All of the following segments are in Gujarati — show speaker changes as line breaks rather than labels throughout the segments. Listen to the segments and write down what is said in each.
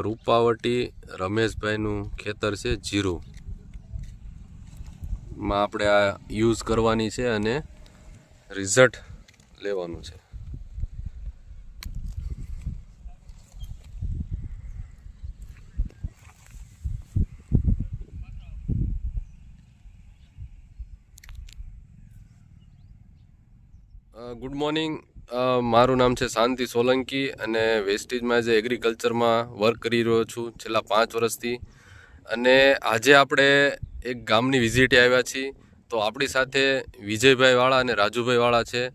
રૂપાવટી રમેશભાઈનું ખેતર છે જીરું. માં આપણે આ યુઝ કરવાની છે અને રિઝલ્ટ લેવાનું છે. Good morning. મારું નામ છે શાંતિ સોલંકી અને વેસ્ટેજમાં જે એગ્રીકલ્ચરમાં વર્ક કરી રહ્યો છું છેલ્લા પાંચ વર્ષથી. અને આજે આપણે એક ગામની વિઝિટે આવ્યા છીએ. તો આપણી સાથે વિજયભાઈ વાળા અને રાજુભાઈ વાળા છે.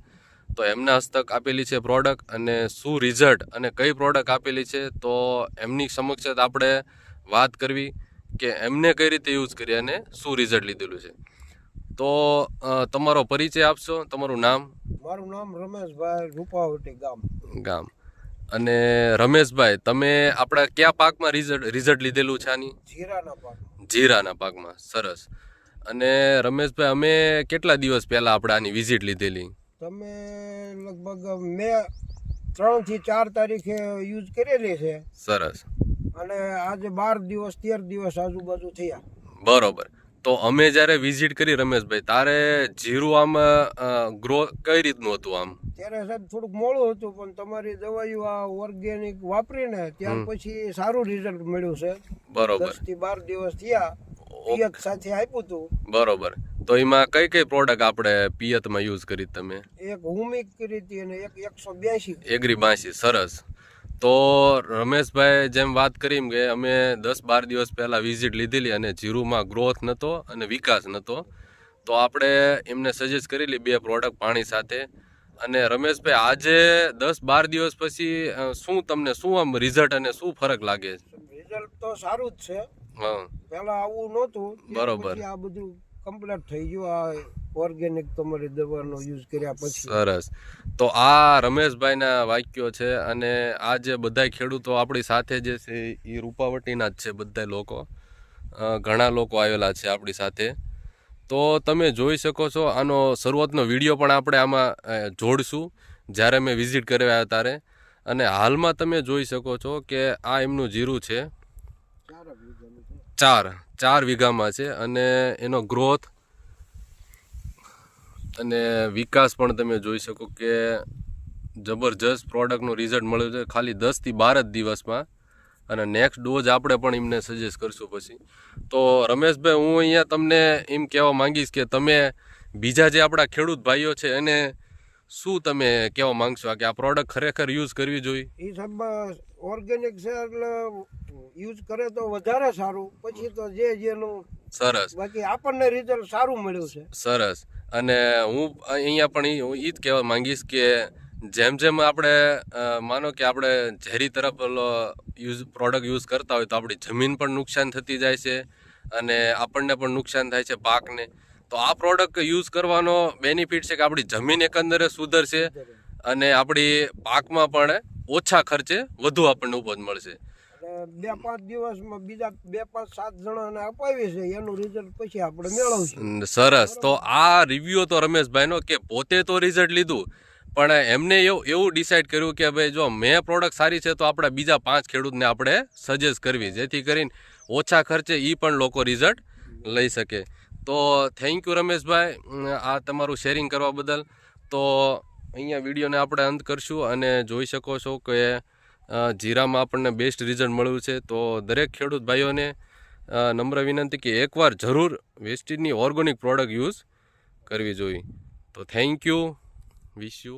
તો એમના હસ્તક આપેલી છે પ્રોડક્ટ અને શું રિઝલ્ટ અને કઈ પ્રોડક્ટ આપેલી છે, તો એમની સમક્ષ આપણે વાત કરવી કે એમને કઈ રીતે યુઝ કરી અને શું રિઝલ્ટ લીધેલું છે. તો તમારો પરિચય આપશો તમારું નામ?
મારું નામ રમેશભાઈ રૂપાવટી ગામ.
ગામ. અને રમેશભાઈ તમે આપણા કયા પાકમાં રિઝલ્ટ રિઝલ્ટ લીધેલું છે આની?
જીરાના પાક
જીરાના પાકમાં. સરસ. અને રમેશભાઈ અમે કેટલા દિવસ પહેલા આપણે આની વિઝિટ લીધેલી?
તમે લગભગ મે ત્રણથી ચાર તારીખે યુઝ કરેલી છે.
સરસ.
અને આજે બાર દિવસ તેર દિવસ આજુબાજુ થયા.
બરોબર. તો અમે જ્યારે વિઝિટ કરી રમેશભાઈ તારે જીરું આમ ગ્રો કઈ રીતનું હતું આમ?
ત્યારે સાહેબ થોડુંક મોડું હતું પણ તમારી દવાઈઓ આ ઓર્ગેનિક વાપરીને ત્યાર પછી સારું રિઝલ્ટ મળ્યું છે.
બરોબર.
થી બાર દિવસ થયા પિયત સાથે આપ્યું હતું
બરોબર. તો એમાં કઈ કઈ પ્રોડક્ટ આપણે પિયતમાં યુઝ કરી તમે?
એક હુમિક કરી હતી અને એક એકસો બ્યાસી
એગ્રી બાંસી સરસ. તો રમેશભાઈ જેમ વાત કરી એમ કે અમે દસ બાર દિવસ પહેલાં વિઝિટ લીધેલી અને જીરુમાં ગ્રોથ નહોતો અને વિકાસ નહોતો તો આપણે એમને સજેસ્ટ કરેલી બે પ્રોડક્ટ પાણી સાથે. અને રમેશભાઈ આજે દસ બાર દિવસ પછી શું તમને શું આમ રિઝલ્ટ અને શું ફરક લાગે
રિઝલ્ટ તો સારું જ છે.
હા.
પહેલા આવું નહોતું.
બરોબર.
આ બધું કમ્પ્લીટ થઈ ગયું. આ ઓર્ગેનિક તમારી દવાનો યુઝ કર્યા પછી.
સરસ. તો આ રમેશભાઈના વાક્યો છે અને આ જે બધાય ખેડૂતો આપણી સાથે જે છે એ રૂપાવટીના જ છે બધા લોકો. ઘણા લોકો આવેલા છે આપણી સાથે. તો તમે જોઈ શકો છો આનો શરૂઆતનો વીડિયો પણ આપણે આમાં જોડશું જ્યારે મેં વિઝિટ કરવા ત્યારે. અને હાલમાં તમે જોઈ શકો છો કે આ એમનું જીરું છે. ચાર ચાર વીઘામાં છે અને એનો ગ્રોથ અને વિકાસ પણ તમે જોઈ શકો કે જબરજસ્ત પ્રોડક્ટનું રિઝલ્ટ મળ્યું છે ખાલી દસથી બાર જ દિવસમાં અને નેક્સ્ટ ડોઝ આપણે પણ એમને સજેસ્ટ કરશું પછી. તો રમેશભાઈ, હું અહીંયા તમને એમ કહેવા માંગીશ કે તમે બીજા જે આપણા ખેડૂત ભાઈઓ છે એને શું તમે કહેવા માંગશો કે આ પ્રોડક્ટ ખરેખર યુઝ કરવી જોઈએ?
એ સાહેબ ઓર્ગેનિક છે એટલે યુઝ કરે તો વધારે સારું. પછી તો જે જેનું
સરસ.
બાકી આપણને રિઝલ્ટ સારું મળ્યું છે.
સરસ. અને હું અહીંયા પણ હું એ જ કહેવા માંગીશ કે જેમ જેમ આપણે માનો કે આપણે ઝેરી તરફ યુઝ પ્રોડક્ટ યુઝ કરતા હોય તો આપણી જમીન પણ નુકસાન થતી જાય છે અને આપણને પણ નુકસાન થાય છે પાકને. તો આ પ્રોડક્ટ યુઝ કરવાનો બેનિફિટ છે કે આપણી જમીન એકંદરે સુધરશે અને આપણી પાકમાં પણ ઓછા ખર્ચે વધુ આપણને ઉપજ મળશે.
બે પાંચ દિવસમાં બીજા બે પાંચ સાત જણાને અપાવીએ છે એનું રિઝલ્ટ પછી આપણે મેળવશું.
સરસ. તો આ રિવ્યુ તો રમેશભાઈનો કે પોતે તો રિઝલ્ટ લીધું પણ એમને એવું એવું ડિસાઈડ કર્યું કે ભાઈ જો મેં પ્રોડક્ટ સારી છે તો આપણા બીજા પાંચ ખેડૂતને આપણે સજેસ્ટ કરવી જેથી કરીને ઓછા ખર્ચે એ પણ લોકો રિઝલ્ટ લઈ શકે. તો થેન્ક યુ રમેશભાઈ આ તમારું શેરિંગ કરવા બદલ. તો અહીંયા વિડીયોને આપણે અંત કરશું અને જોઈ શકો છો કે જીરામાં આપણને બેસ્ટ રિઝલ્ટ મળ્યું છે. તો દરેક ખેડૂત ભાઈઓને નમ્ર વિનંતી કે એકવાર જરૂર વેસ્ટીજની ઓર્ગોનિક પ્રોડક્ટ યુઝ કરવી જોઈએ. તો થેન્ક યુ વિશ યુ